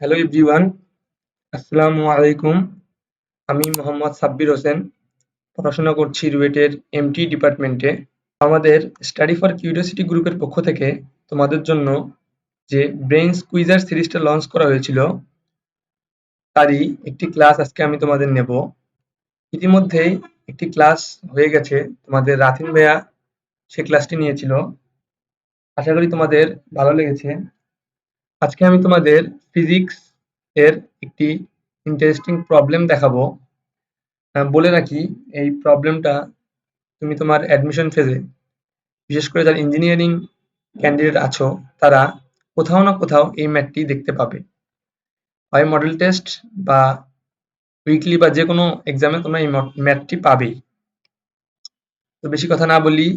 Hello everyone আসসালামু আলাইকুম আমি মোহাম্মদ সাব্বির হোসেন, পড়াশোনা করছি রুয়েটের এমটি ডিপার্টমেন্টে আমাদের স্টাডি ফর কিউরিওসিটি গ্রুপের পক্ষ থেকে তোমাদের জন্য যে ব্রেন কুইজার সিরিজটা লঞ্চ করা হয়েছিল, তারই একটি ক্লাস আজকে আমি তোমাদের নেব। ইতিমধ্যেই একটি ক্লাস হয়ে গেছে তোমাদের রাথিন ভাইয়া সে ক্লাসটি নিয়েছিল। আশা করি তোমাদের ভালো লেগেছে। আজকে আমি তোমাদের ফিজিক্স এর একটি ইন্টারেস্টিং প্রবলেম দেখাবো। বলে রাখি, এই প্রবলেমটা তুমি তোমার অ্যাডমিশন ফেজে বিশেষ করে যারা ইঞ্জিনিয়ারিং ক্যান্ডিডেট আছো, তারা কোথাও না কোথাও এই ম্যাথটি দেখতে পাবে। হয় মডেল টেস্ট বা উইকলি বা যে কোনো এক্সামে তোমরা এই ম্যাথটি পাবেই। তো বেশি কথা না বলি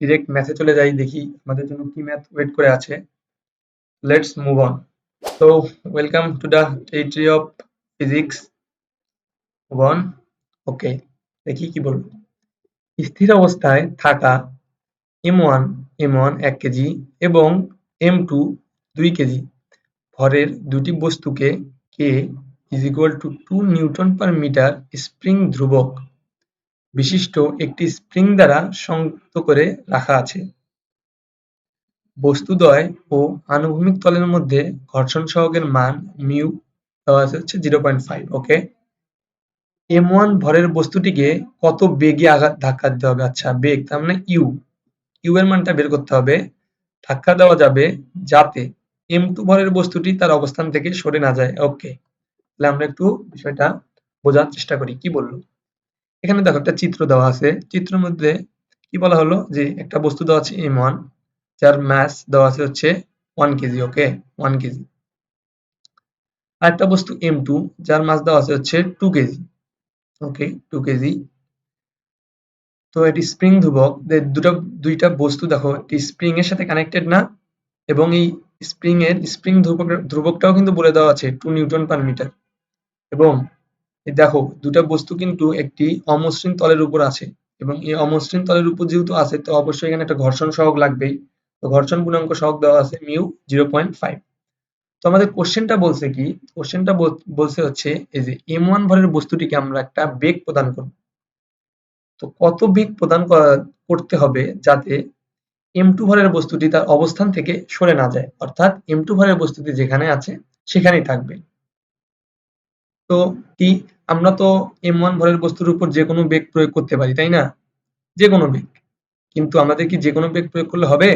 ডিরেক্ট ম্যাথে চলে যাই, দেখি আমাদের জন্য কি ম্যাথ ওয়েট করে আছে। Let's move on. So, welcome to the territory of physics one. Okay, দেখি কি বলব। স্থির অবস্থায় থাকা এম ওয়ান এম ওয়ান এক কেজি এবং এম টু দুই কেজি। ভরের দুটি বস্তুকে K is equal to two newton per metre spring ধ্রুবক। বিশিষ্ট একটি স্প্রিং দ্বারা সংযুক্ত করে রাখা আছে। বস্তুদ্বয় ও আনুভূমিক তলের মধ্যে ঘর্ষণ সহগের মান মিউ দেওয়া আছে হচ্ছে zero point five, okay? M one ভরের বস্তুটিকে কত বেগে আঘাত ধাক্কা দিতে হবে? আচ্ছা বেগ, তার মানে ইউ। ইউ এর মানটা বের করতে হবে। ধাক্কা দেওয়া যাবে যাতে এম টু ভরের বস্তুটি তার অবস্থান থেকে সরে না যায়। ওকে, তাহলে আমরা একটু বিষয়টা বোঝার চেষ্টা করি। কি বলল? এখানে দেখো একটা চিত্র দেওয়া আছে। চিত্রের মধ্যে কি বলা হলো? যে একটা বস্তু দেওয়া আছে এম ওয়ান যার ম্যাস দেওয়া আছে হচ্ছে one KG okay one KG. আরেকটা বস্তু এম টু যার মাস দেওয়া আছে হচ্ছে two KG okay two KG. তো এটি স্প্রিং ধ্রুবক। দুটো, দুইটা বস্তু দেখো, এটি স্প্রিং এর সাথে কানেক্টেড না? এবং এই স্প্রিং এর স্প্রিং ধ্রুবক ধ্রুবকটাও কিন্তু বলে দেওয়া আছে টু নিউটন পার মিটার এবং দেখো, দুটা বস্তু কিন্তু একটি অমসৃণ তলের উপর আছে। এবং এই অমসৃণ তলের উপর যেহেতু আছে, তো অবশ্যই এখানে একটা ঘর্ষণ সহগ লাগবেই। তো ঘর্ষণ গুণাঙ্ক সহগ দেওয়া আছে মিউ জিরো পয়েন্ট ফাইভ। তো আমাদের কোশ্চেনটা বলছে কি? কোশ্চেনটা বলছে হচ্ছে এই যে এম ওয়ান ভরের বস্তুটিকে আমরা একটা বেগ প্রদান করব। তো কত বেগ প্রদান করতে হবে যাতে এম টু ভরের বস্তুটি তার অবস্থান থেকে সরে না যায়? অর্থাৎ এম টু ভরের বস্তুটি যেখানে আছে সেখানেই থাকবে। তো কি আমরা তো এম ওয়ান ভরের বস্তুর উপর যে কোনো বেগ প্রয়োগ করতে পারি, তাই না? যে কোনো বেগ। কিন্তু আমাদের কি যে কোনো বেগ প্রয়োগ করলে হবে?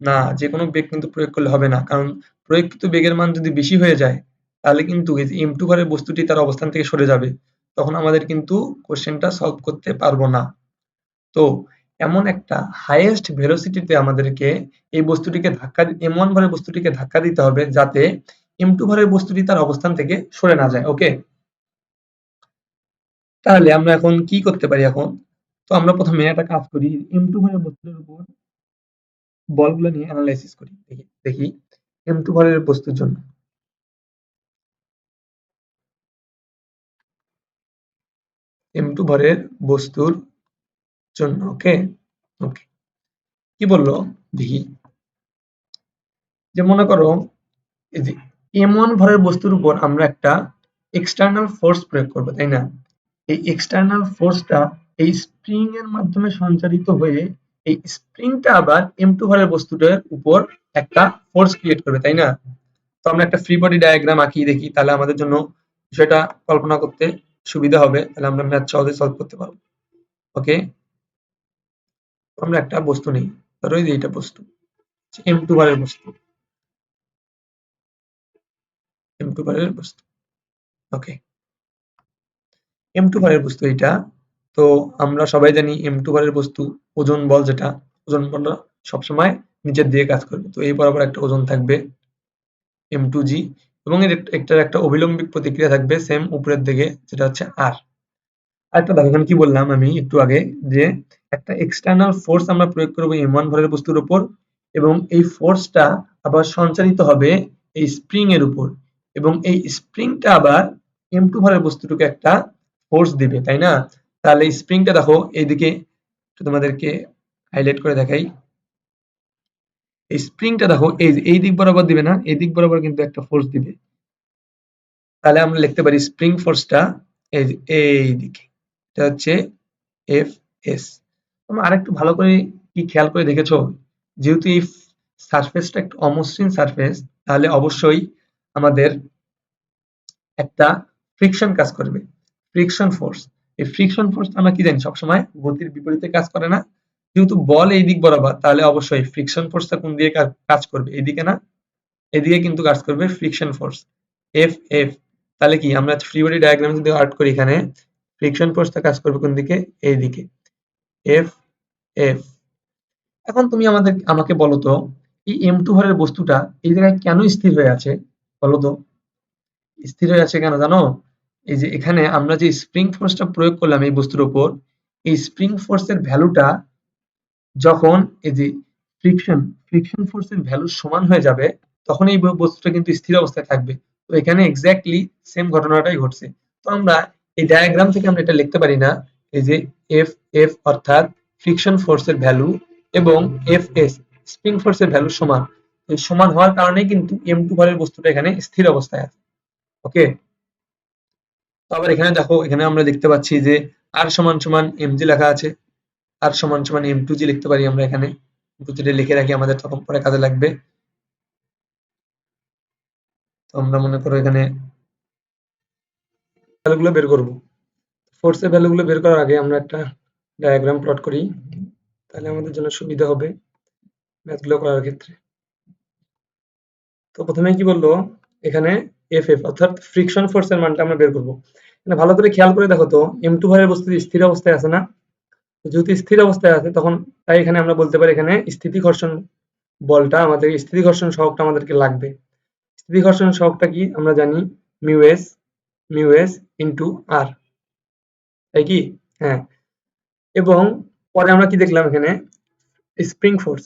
না যে কোনো বেগ কিন্তু প্রয়োগ করলে হবে না। কারণ প্রয়োগকৃত বেগের মান যদি বেশি হয়ে যায়, তাহলে কিন্তু এম টু ঘরের বস্তুটি তার অবস্থান থেকে সরে যাবে। তখন আমাদের কিন্তু কোশ্চেনটা সলভ করতে পারব না। তো এমন একটা হাইয়েস্ট ভেলোসিটিতে আমাদেরকে এই বস্তুটিকে ধাক্কা এম ওয়ান ভরের বস্তুটিকে ধাক্কা দিতে হবে যাতে এম টু ভরের বস্তুটি তার অবস্থান থেকে সরে না যায় ওকে তাহলে আমরা এখন কি করতে পারি এখন? তো আমরা প্রথমে একটা কাজ করি এম টু ভরের বস্তুর উপর বলগুলো নিয়ে অ্যানালাইসিস করি, দেখি দেখি টু ভরের বস্তুর জন্য। এম টু ভরের বস্তুর জন্য ওকে ওকে কি বলল? দেখি। যে মনে করো, এই যে এম ওয়ান ভরের বস্তুর উপর আমরা একটা এক্সটার্নাল ফোর্স প্রয়োগ করব, তাই না? এই এক্সটার্নাল ফোর্সটা এই স্প্রিং এর মাধ্যমে সঞ্চারিত হয়ে এই স্প্রিংটা আবার এম টু ভরের বস্তুটার উপর একটা ফোর্স ক্রিয়েট করবে, তাই না? তো আমরা একটা ফ্রি বডি ডায়াগ্রাম আঁকি দেখি, তাহলে আমাদের জন্য বিষয়টা কল্পনা করতে সুবিধা হবে, তাহলে আমরা ম্যাথ সহজে সলভ করতে পারব। ওকে আমরা একটা বস্তু নেই, ধরো এই এইটা বস্তু এম টু বারের বস্তু। এম টু বারের বস্তু। ওকে এম টু বারের বস্তু এটা তো আমরা সবাই জানি এম টু বারের বস্তু, ওজন বল যেটা, ওজন বলটা সবসময় নিচের দিকে কাজ করবে। তো এই বরাবর একটা ওজন থাকবে এম টু জি এবং এর একটার একটা অবিলম্বিক প্রতিক্রিয়া থাকবে সেম উপরের দিকে, যেটা হচ্ছে আর আরেকটা দেখো এখানে কি বললাম আমি একটু আগে যে একটা এক্সটার্নাল ফোর্স আমরা প্রয়োগ করব এম ওয়ান ভরের বস্তুর উপর এবং এই ফোর্সটা আবার সঞ্চারিত হবে এই স্প্রিং এর উপর এবং এই স্প্রিংটা আবার এম টু ভরের বস্তুটাকে একটা ফোর্স দিবে, তাই না? তাহলে স্প্রিংটা দেখো, এইদিকে তোমাদেরকে হাইলাইট করে দেখাই। এই স্প্রিংটা দেখো, এই এই দিক বরাবর দিবে না, এই দিক বরাবর কিন্তু একটা ফোর্স দিবে। তাহলে আমরা লিখতে পারি স্প্রিং ফোর্সটা এই এই দিকে এটা হচ্ছে এফ এস তোমরা আরেকটু ভালো করে কি খেয়াল করে দেখেছ? যেহেতু এই সারফেসটা একটা অমসৃণ সারফেস তাহলে অবশ্যই আমাদের একটা ফ্রিকশন কাজ করবে। ফ্রিকশন ফোর্স এই ফ্রিকশন ফোর্স আমরা কি জানি? সবসময় গতির বিপরীতে কাজ করে না। যেহেতু বল এই দিক বরাবর, তাহলে অবশ্যই ফ্রিকশন ফোর্সটা কোন দিকে কাজ- করবে? এইদিকে না? এদিকে কিন্তু কাজ করবে ফ্রিকশন ফোর্স এফ এফ তাহলে কি? আমরা ফ্রি বডি ডায়াগ্রাম যদি আর্ট করি এখানে ফ্রিকশন ফোর্সটা কাজ করবে কোন দিকে? এই দিকে এফ এফ এখন তুমি আমাদের, আমাকে বলো তো, এই এম টু ভরের বস্তুটা এই জায়গায় কেন স্থির হয়ে আছে? বলো তো। স্থির হয়ে আছে কেন জানো? এই যে এখানে আমরা যে স্প্রিং ফোর্সটা প্রয়োগ করলাম এই বস্তুর উপর এই স্প্রিং ফোর্সের ভ্যালুটা যখন এই যে ফ্রিকশন ফ্রিকশন ফোর্সের ভ্যালু সমান হয়ে যাবে, তখন এই বস্তুটা কিন্তু স্থির অবস্থায় থাকবে। তো এখানে এক্স্যাক্টলি সেম ঘটনাটাই ঘটছে। তো আমরা এই ডায়াগ্রাম থেকে আমরা এটা লিখতে পারি না। এই যে এফ এফ অর্থাৎ ফ্রিকশন ফোর্সের ভ্যালু এবং এফ এস স্প্রিং ফোর্সের ভ্যালু সমান। সমান হওয়ার কারণেই কিন্তু এম টু ভরের বস্তুটা এখানে স্থির অবস্থায় আছে। ওকে তো আবার এখানে দেখো, এখানে আমরা দেখতে পাচ্ছি যে আর সমান সমান এমজি লেখা আছে। আর সমান সমান এম টু জি লিখতে পারি আমরা এখানে। দুটোটা লিখে রাখি আমাদের তখন পরে কাজে লাগবে। তো আমরা মনে করো এখানে ভ্যালুগুলো বের করব। ফোর্সের ভ্যালুগুলো বের করার আগে আমরা একটা ডায়াগ্রাম প্লট করি। তাহলে আমাদের জন্য সুবিধা হবে ম্যাথগুলো করার ক্ষেত্রে। তো প্রথমে কি বলল? এখানে এফ এফ অর্থাৎ ফ্রিকশন ফোর্সের মানটা আমরা বের করব। ভালো করে খেয়াল করে দেখো তো এম টু ভরের বস্তু স্থির অবস্থায় আছে না? যদি স্থির অবস্থায় আছে, তখন তাই এখানে আমরা বলতে পারি এখানে স্থিতি ঘর্ষণ বলটা আমাদের, স্থিতি ঘর্ষণ সহগটা আমাদেরকে লাগবে। স্থিতি ঘর্ষণ সহগটা কি? আমরা জানি mu S mu S into R. তাই কি? হ্যাঁ। এবং পরে আমরা কি দেখলাম এখানে? Spring force.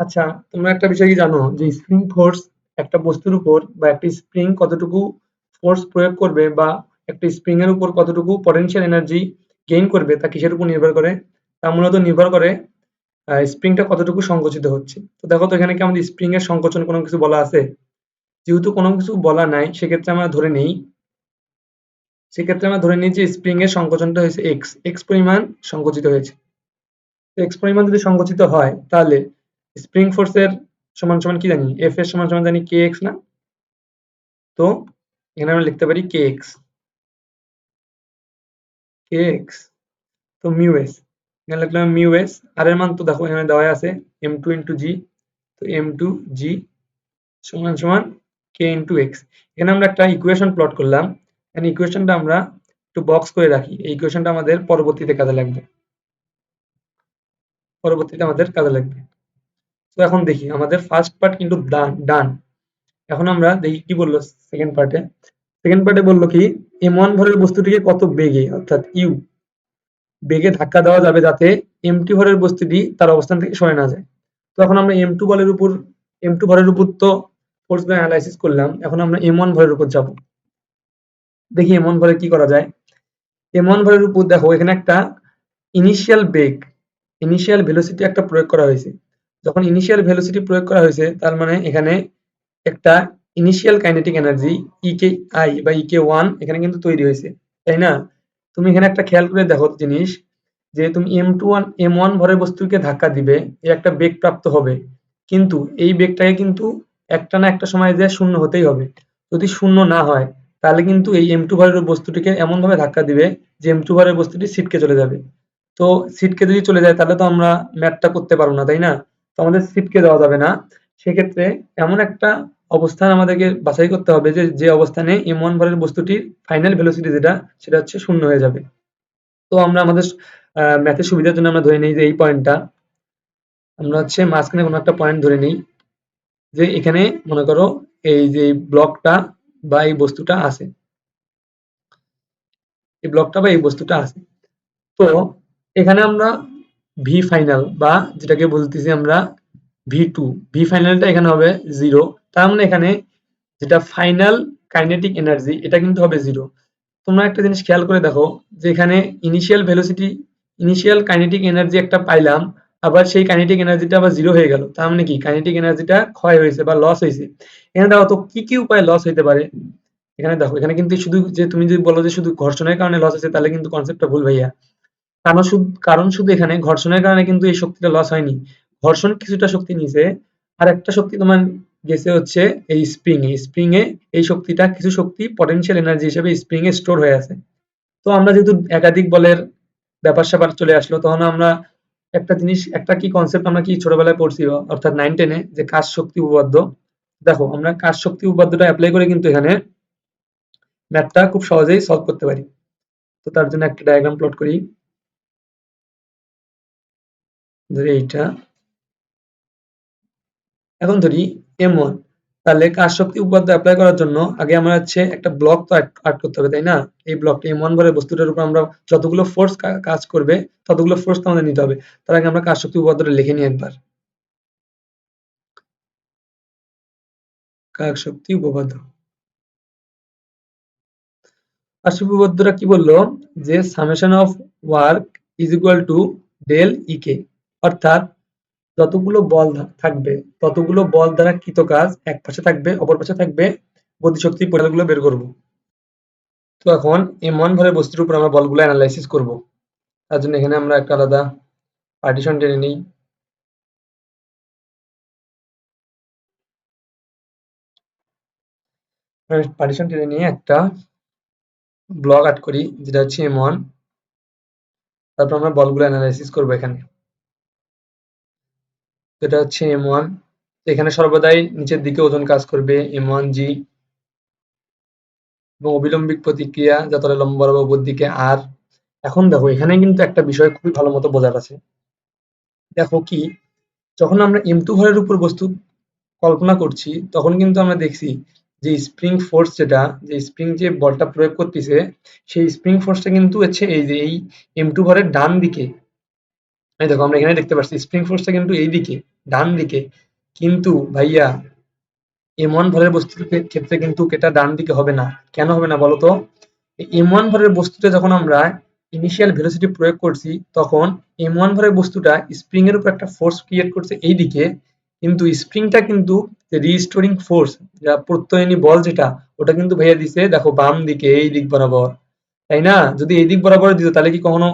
আচ্ছা তোমরা একটা বিষয় কি জানো? যে স্প্রিং ফোর্স একটা বস্তুর উপর বা একটা স্প্রিং কতটুকু ফোর্স প্রয়োগ করবে বা একটা স্প্রিং এর উপর কতটুকু পটেনশিয়াল এনার্জি গেইন করবে তা কিসের উপর নির্ভর করে? তা মূলত নির্ভর করে স্প্রিংটা কতটুকু সংকুচিত হচ্ছে। তো দেখো তো এখানে কি আমাদের স্প্রিং এর সংকোচন কোনো কিছু বলা আছে? যেহেতু কোনো কিছু বলা নাই, সেক্ষেত্রে আমরা ধরে নেই। সেক্ষেত্রে আমরা ধরে নিই যে স্প্রিং এর সংকোচনটা হয়েছে এক্স এক্স পরিমাণ সংকুচিত হয়েছে। এক্স পরিমাণ যদি সংকুচিত হয়, তাহলে স্প্রিং ফোর্সের সমান সমান কি জানি? এফ এর সমান সমান জানি কে এক্স না? তো এখানে আমরা লিখতে পারি কে এক্স কে এক্স তো মিউ এস এখানে লিখলাম মিউ এস আর এর মান তো দেখো এখানে দেওয়া আছে এম টু ইন্টু জি তো এম টু জি সমান সমান কে ইন্টু এক্স এখানে আমরা একটা ইকুয়েশন প্লট করলাম এখানে ইকুয়েশনটা আমরা একটু বক্স করে রাখি। এই ইকুয়েশনটা আমাদের পরবর্তীতে কাজে লাগবে। পরবর্তীতে আমাদের কাজে লাগবে। তো এখন দেখি, আমাদের ফার্স্ট পার্ট কিন্তু ডান এখন আমরা দেখি কি বলল সেকেন্ড পার্টে সেকেন্ড পার্টে বলল কি এম ওয়ান ভরের বস্তুটিকে কত বেগে, অর্থাৎ ইউ বেগে ধাক্কা দেওয়া যাবে যাতে এম টু ভরের বস্তুটি তার অবস্থান থেকে সরে না যায়। তো এখন আমরা এম টু বলের উপর এম টু ভরের উপর তো ফোর্স অ্যানালাইসিস করলাম, এখন আমরা এম ওয়ান ভরের উপর যাব। দেখি এম ওয়ান ভরে কি করা যায়। এম ওয়ান ভরের উপর দেখো, এখানে একটা ইনিশিয়াল বেগ ইনিশিয়াল ভেলোসিটি একটা প্রয়োগ করা হয়েছে। যখন ইনিশিয়াল ভেলোসিটি প্রয়োগ করা হয়েছে, তার মানে এখানে একটা initial kinetic energy E K I বা ইকে ওয়ান এখানে কিন্তু তৈরি হয়েছে, তাই না? তুমি এখানে একটা খেয়াল করে দেখো জিনিস, যে তুমি M two one M one ভরের বস্তুকে ধাক্কা দিবে, এ একটা বেগ প্রাপ্ত হবে, কিন্তু এই বেগটাকে কিন্তু একটা না একটা সময় যে শূন্য হতেই হবে। যদি শূন্য না হয়, তাহলে কিন্তু এই এম টু ভরের বস্তুটিকে এমন ভাবে ধাক্কা দিবে, যে এম টু ভরের বস্তুটি সিটকে চলে যাবে। তো সিটকে যদি চলে যায়, তাহলে তো আমরা ম্যাথটা করতে পারব না, তাই না? তো আমাদের সিটকে দেওয়া যাবে না। সেক্ষেত্রে এমন একটা অবস্থান আমাদেরকে বাছাই করতে হবে যে যে অবস্থানে এম ওয়ান ভরের বস্তুটির ফাইনাল ভেলোসিটি যেটা, সেটা হচ্ছে শূন্য হয়ে যাবে। তো আমরা আমাদের ম্যাথের সুবিধার জন্য আমরা ধরে নিই যে এই পয়েন্টটা আমরা হচ্ছে মাঝখানে কোনো একটা পয়েন্ট ধরে নিই যে এখানে মনে করো এই যে ব্লকটা বা এই বস্তুটা আছে। এই ব্লকটা বা এই বস্তুটা আছে। তো এখানে আমরা ভি ফাইনাল বা যেটাকে বলতেছি আমরা ভি টু ভি ফাইনালটা এখানে হবে জিরো তার মানে এখানে যেটা ফাইনাল কাইনেটিক এনার্জি এটা কিন্তু হবে জিরো তোমরা একটা জিনিস খেয়াল করে দেখো যে এখানে initial velocity initial kinetic energy একটা পাইলাম, আবার সেই কাইনেটিক এনার্জিটা আবার জিরো হয়ে গেল। তার মানে কি? কাইনেটিক এনার্জিটা ক্ষয় হয়েছে বা লস হয়েছে। এখানে দেখো তো কি কি উপায় লস হইতে পারে? এখানে দেখো, এখানে কিন্তু শুধু যে তুমি যদি বলো যে শুধু ঘর্ষণের কারণে লস হয়েছে, তাহলে কিন্তু কনসেপ্টটা ভুল ভাইয়া। কারণ শুধু এখানে ঘর্ষণের কারণে কিন্তু এই শক্তিটা লস হয়নি। ঘর্ষণ কিছুটা শক্তি নিছে আর একটা শক্তি তোমার গেছে হচ্ছে এই স্প্রিং এ স্প্রিং এ এই শক্তিটা কিছু শক্তি পটেনশিয়াল এনার্জি হিসেবে স্প্রিং এ স্টোর হয়ে আছে। তো আমরা যেহেতু একাধিক বলের ব্যাপার স্যাপার চলে আসলো, তখন আমরা একটা জিনিস, একটা কি কনসেপ্ট আমরা কি ছোটবেলায় পড়ছি, অর্থাৎ নাইন টেনে যে কাজ শক্তি উপপাদ্য। দেখো, আমরা কাজ শক্তি উপপাদ্যটা অ্যাপ্লাই করে কিন্তু এখানে ম্যাথটা খুব সহজেই সলভ করতে পারি। তো তার জন্য একটা ডায়াগ্রাম প্লট করি। ধরি এইটা। এখন ধরি এম ওয়ান তাহলে কাজ শক্তি উপপাদ্য অ্যাপ্লাই করার জন্য আগে আমরা হচ্ছে একটা ব্লক তো আর্ট করতে হবে, তাই না? এই ব্লকটা এম ওয়ান ভরের বস্তুটার উপর আমরা যতগুলো ফোর্স কাজ করবে, ততগুলো ফোর্স তো আমাদের নিতে হবে। তার আগে আমরা কাজ শক্তি উপপাদ্যটা লিখে নিই একবার। কাজ শক্তি উপপাদ্য? শক্তি উপপাদ্যটা কি বলল? যে summation of work is equal to del E K অর্থাৎ যতগুলো বল থাকবে, ততগুলো বল দ্বারা কৃত কাজ, এক পাশে থাকবে, অপর পাশে থাকবে, গতিশক্তি পরিমাণগুলো বের করব। তো এখন এমন ভাবে বস্তুর উপর আমরা বলগুলো অ্যানালাইসিস করব। তার জন্য এখানে আমরা একটা আলাদা পার্টিশন টেনে নিই। পার্টিশন টেনে নিয়ে একটা ব্লক আট করি, যেটা হচ্ছে এম ওয়ান তারপর আমরা বলগুলো অ্যানালাইসিস করব এখানে। যেটা হচ্ছে এম ওয়ান এখানে সর্বদাই নিচের দিকে ওজন কাজ করবে এম ওয়ান জি এবং অবিলম্বিক প্রতিক্রিয়া যতটা লম্ব বরাবর উপর দিকে আর। এখন দেখো, এখানে কিন্তু একটা বিষয় খুবই ভালো মতো বোঝার আছে। দেখো কি, যখন আমরা এম টু ঘরের উপর বস্তু কল্পনা করছি, তখন কিন্তু আমরা দেখছি যে স্প্রিং ফোর্স যেটা, যে স্প্রিং যে বলটা প্রয়োগ করতেছে, সেই স্প্রিং ফোর্সটা কিন্তু হচ্ছে এই যে এই এম টু ঘরের ডান দিকে এই দেখো, আমরা এখানে দেখতে পাচ্ছি স্প্রিং ফোর্সটা কিন্তু এই দিকে ডান দিকে কিন্তু ভাইয়া এম ওয়ান ভরের বস্তুর ক্ষেত্রে কিন্তু এটা ডান দিকে হবে না। কেন হবে না বলতো? এম ওয়ান ভরের বস্তুটা যখন আমরা ইনিশিয়াল ভেলোসিটি প্রয়োগ করছি, তখন এম ওয়ান ভরের বস্তুটা স্প্রিং এর উপর একটা ফোর্স ক্রিয়েট করছে এই দিকে কিন্তু স্প্রিংটা কিন্তু রিস্টোরিং ফোর্স যা প্রত্যয়নী বল যেটা, ওটা কিন্তু ভাইয়া দিছে, দেখো বাম দিকে এই দিক বরাবর। তাই না? যদি এই দিক বরাবর দিত, তাহলে কি কখনো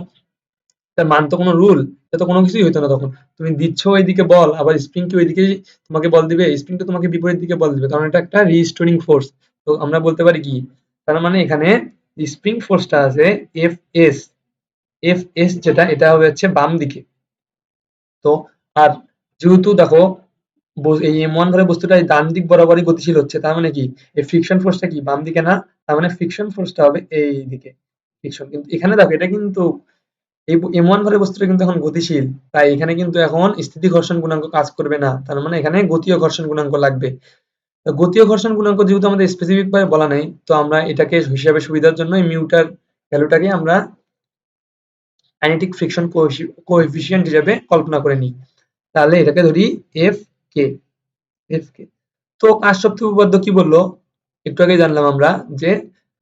তার মান তো কোনো রুল এটা তো কোনো কিছুই হইতো না তখন। তুমি দিচ্ছ ওইদিকে বল, আবার স্প্রিং কি ওইদিকে তোমাকে বল দিবে স্প্রিং তো তোমাকে বিপরীত দিকে বল দিবে, কারণ এটা একটা রিস্টোরিং ফোর্স তো আমরা বলতে পারি কি, তার মানে এখানে স্প্রিং ফোর্সটা আছে এফ এস এফ এস যেটা, এটা হচ্ছে বাম দিকে। তো আর যেহেতু দেখো এই এম ওয়ান ধরে বস্তুটা ডান দিক বরাবরই গতিশীল হচ্ছে, তার মানে কি, এই ফ্রিকশন ফোর্সটা কি বাম দিকে না, তার মানে ফ্রিকশন ফোর্সটা হবে এই দিকে। ফ্রিকশন কিন্তু এখানে দেখো, এটা কিন্তু এই এম ওয়ান ভরের বস্তুটা কিন্তু এখন গতিশীল। তাই এখানে কিন্তু এখন স্থিতি ঘর্ষণ গুণাঙ্ক কাজ করবে না। তার মানে এখানে গতীয় ঘর্ষণ গুণাঙ্ক লাগবে। গতীয় ঘর্ষণ গুণাঙ্ক যেহেতু আমাদের স্পেসিফিক ভাবে বলা নেই, তো আমরা এটাকে হিসাবে সুবিধার জন্য মিউটার ভ্যালুটাকে আমরা কাইনেটিক ফ্রিকশন কোএফিসিয়েন্ট হিসাবে কল্পনা করে নিই। তাহলে এটাকে ধরি এফ কে এফ কে তো কাজ শক্তি উপপাদ্য কি বলল? একটু আগে জানলাম আমরা যে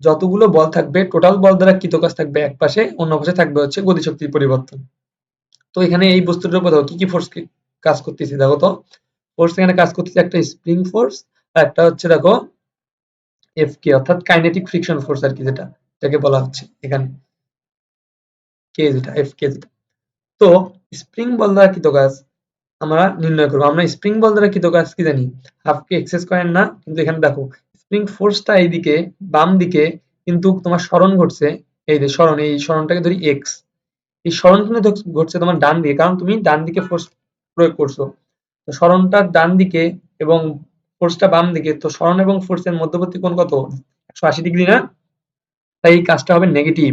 যতগুলো বল থাকবে টোটাল বল দ্বারা কৃত কাজ থাকবে এক পাশে, অন্য পাশে থাকবে হচ্ছে গতিশক্তির পরিবর্তন। তো এখানে এই বস্তুটার উপর দেখো, কি কি ফোর্স কাজ করতেছে? দেখো তো ফোর্স এখানে কাজ করতেছে একটা স্প্রিং ফোর্স আর একটা হচ্ছে দেখো এফ কে অর্থাৎ কাইনেটিক ফ্রিকশন ফোর্স আর কি যেটা, এটাকে বলা হচ্ছে এখানে। কে যেটা এফ কে যেটা। তো স্প্রিং বল দ্বারা কৃত কাজ আমরা নির্ণয় করব। আমরা স্প্রিং বল দ্বারা কৃত কাজ কি জানি? হাফ কে এক্সেস করেন না, কিন্তু এখানে দেখো স্প্রিং ফোর্সটা এইদিকে, বাম দিকে, কিন্তু তোমার স্মরণ ঘটছে, এই যে স্মরণ, এই স্মরণটাকে ধরি এক্স এই স্মরণ কিন্তু ঘটছে তোমার ডান দিকে, কারণ তুমি ডান দিকে ফোর্স প্রয়োগ করছ। তো স্মরণটা ডান দিকে এবং ফোর্সটা বাম দিকে, তো স্মরণ এবং ফোর্সের মধ্যবর্তী কোণ কত? একশো আশি ডিগ্রি না? তাই এই কাজটা হবে নেগেটিভ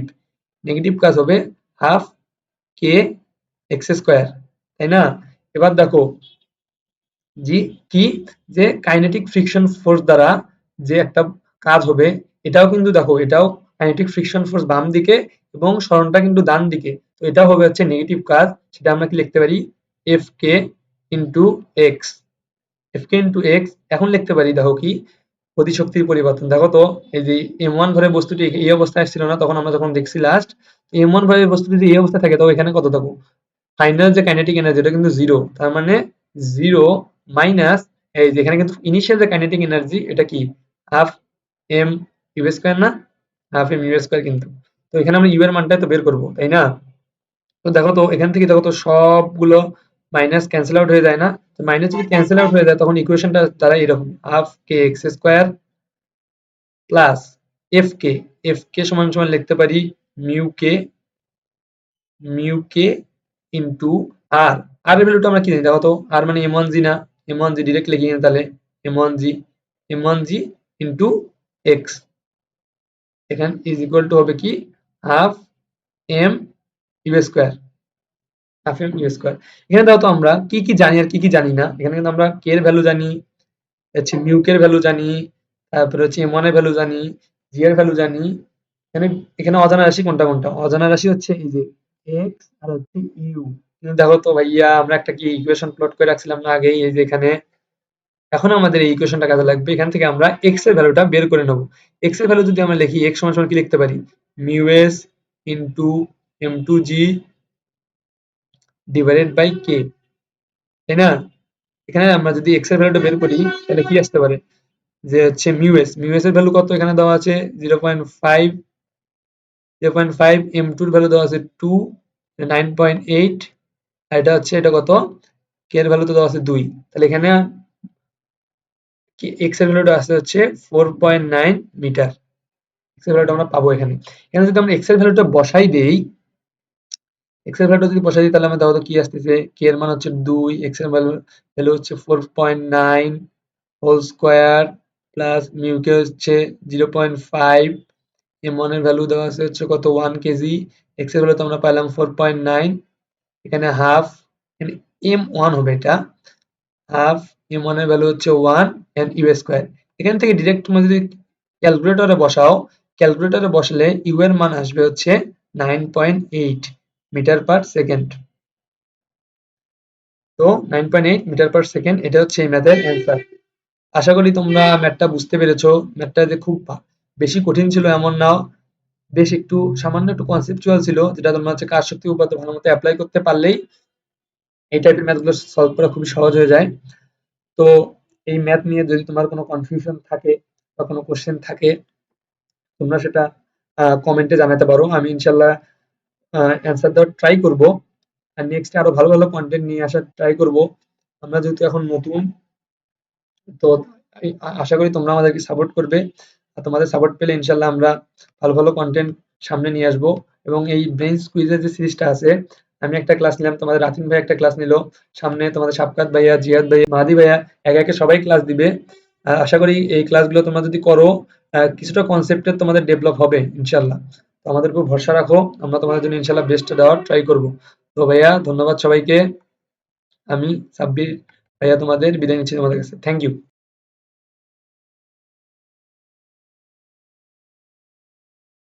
নেগেটিভ কাজ হবে হাফ কে এক্স স্কোয়ার তাই না? এবার দেখো, জি, কি? যে কাইনেটিক ফ্রিকশন ফোর্স দ্বারা যে একটা কাজ হবে, এটাও কিন্তু দেখো, এটাও কাইনেটিক ফ্রিকশন ফোর্স বাম দিকে এবং স্মরণটা কিন্তু ডান দিকে। তো এটা হবে হচ্ছে নেগেটিভ কাজ, সেটা আমরা কি লিখতে পারি? F K into X F K into X এখন লিখতে পারি, দেখো কি? গতিশক্তির পরিবর্তন। দেখো তো, এই যে এম ওয়ান বস্তুটি এই অবস্থায় ছিল না, তখন আমরা যখন দেখছি লাস্ট এম ওয়ান ঘরের বস্তুটি যদি এই অবস্থায় থাকে তবে এখানে কত থাকব ফাইনাল যে কাইনেটিক এনার্জি এটা কিন্তু জিরো তার মানে জিরো মাইনাস এই যেখানে কিন্তু ইনিশিয়াল যে কাইনেটিক এনার্জি এটা কি? হাফ এম ইউ স্কোয়ার না হাফ এম ইউ স্কোয়ার কিন্তু। তো এখানে আমরা ইউ এর মানটাই তো বের করব, তাই না? তো দেখো তো, এখান থেকে দেখো তো সবগুলো মাইনাস ক্যান্সেল আউট হয়ে যায় না। তো মাইনাস যদি ক্যান্সেল আউট হয়ে যায়, তখন ইকুয়েশনটা তারা এরকম half K X square plus F K F K সমান সমান লিখতে পারি mu K mu K into R R এর ভ্যালুটা আমরা কি জানি? দেখো তো আর মানে এম ওয়ান জি না এম ওয়ান জি ডিরেক্ট লিখে তাহলে M one G M one G into X এখানে ইজ ইকুয়াল টু হবে কি? Half M U square half M U square এখানে দেখো তো আমরা কি কি জানি আর কি কি জানি না। এখানে কিন্তু আমরা কে এর ভ্যালু জানি, হচ্ছে এর ভ্যালু জানি, তারপরে হচ্ছে এম এর ভ্যালু জানি জি এর ভ্যালু জানি। এখানে এখানে অজানা রাশি কোনটা কোনটা? অজানা রাশি হচ্ছে এই যে এক্স আর হচ্ছে ইউ দেখো তো ভাইয়া, আমরা একটা কি ইকুয়েশন প্লট করে রাখছিলাম না আগেই, এই যে এখানে এখন আমাদের এই ইকুয়েশনটা কাজে লাগবে। এখান থেকে আমরা এক্সের ভ্যালুটা বের করে নেব। এক্সের ভ্যালু যদি আমরা লিখি এক্স সমান সমান কি লিখতে পারি? Mu S M two G divided by K তাই না? এখানে আমরা যদি এক্সের ভ্যালুটা বের করি, তাহলে কি আসতে পারে? যে হচ্ছে মিউ এস মিউ এস এর ভ্যালু কত এখানে দেওয়া আছে? Zero point five zero point five M টুর ভ্যালু দেওয়া আছে টু নাইন পয়েন্ট এইট আর এটা হচ্ছে, এটা কত? কে এর ভ্যালু তো দেওয়া আছে দুই। তাহলে এখানে কি এক্সের ভ্যালুটা আসছে হচ্ছে ফোর পয়েন্ট নাইন মিটার এক্সের ভ্যালুটা আমরা পাবো এখানে। এখানে যদি আমরা এক্সের ভ্যালুটা বসাই দেই এক্সের ভ্যালুটা যদি বসাই দিই, তাহলে আমরা দেখো কি আসতেছে? কে এর মান হচ্ছে দুই এক্সএম ভ্যালু ভ্যালু হচ্ছে four point nine whole square plus mu K হচ্ছে জিরো পয়েন্ট ফাইভ এম ওয়ানের ভ্যালু দেওয়া আছে হচ্ছে কত? ওয়ান কেজি এক্সের ভ্যালু তো আমরা পাইলাম ফোর পয়েন্ট নাইন এখানে হাফ এম ওয়ান হবে এটা। হাফ এম ওয়ানের ভ্যালু হচ্ছে ওয়ান এন্ড ইউ স্কোয়ার এখান থেকে ডিরেক্ট তোমরা যদি ক্যালকুলেটরে বসাও ক্যালকুলেটরে বসলে ইউ এর মান আসবে হচ্ছে nine point eight metre per second তো nine point eight metre per second এটা হচ্ছে এই ম্যাথের অ্যান্সার আশা করি তোমরা ম্যাথটা বুঝতে পেরেছ। ম্যাথটা যে খুব বেশি কঠিন ছিল এমন না। বেশ একটু সামান্য একটু কনসেপচুয়াল ছিল, যেটা তোমরা হচ্ছে কাজ শক্তি উপাত্ত ভালো মতো অ্যাপ্লাই করতে পারলেই এই টাইপের ম্যাথগুলো সলভ করা খুবই সহজ হয়ে যায়। তো এই ম্যাথ নিয়ে যদি তোমার কোনো কনফিউশন থাকে বা কোনো কোশ্চেন থাকে, তোমরা সেটা কমেন্টে জানাতে পারো। আমি ইনশাল্লাহ অ্যান্সার দেওয়ার ট্রাই করব। আর নেক্সট আরও ভালো ভালো কন্টেন্ট নিয়ে আসার ট্রাই করব। আমরা যেহেতু এখন নতুন, তো আশা করি তোমরা আমাদেরকে সাপোর্ট করবে। আর তোমাদের সাপোর্ট পেলে ইনশাল্লাহ আমরা ভালো ভালো কন্টেন্ট সামনে নিয়ে আসব। এবং এই ব্রেন কুইজের যে সিরিজটা আছে আমি একটা ক্লাস নিলাম, তোমাদের রাতিন ভাই একটা ক্লাস নিল। সামনে তোমাদের সাবকাত ভাইয়া, জিয়াদ ভাইয়া, মাহাদি ভাইয়া, একে একে সবাই ক্লাস দিবে। আশা করি এই ক্লাসগুলো তোমরা যদি করো কিছুটা কনসেপ্টের তোমাদের ডেভেলপ হবে ইনশাল্লাহ তো আমাদের উপর ভরসা রাখো, আমরা তোমাদের জন্য ইনশাল্লাহ বেস্ট দেওয়ার ট্রাই করব। তো ভাইয়া, ধন্যবাদ সবাইকে। আমি সাব্বির ভাইয়া তোমাদের বিদায় নিচ্ছি তোমাদের কাছে। Thank you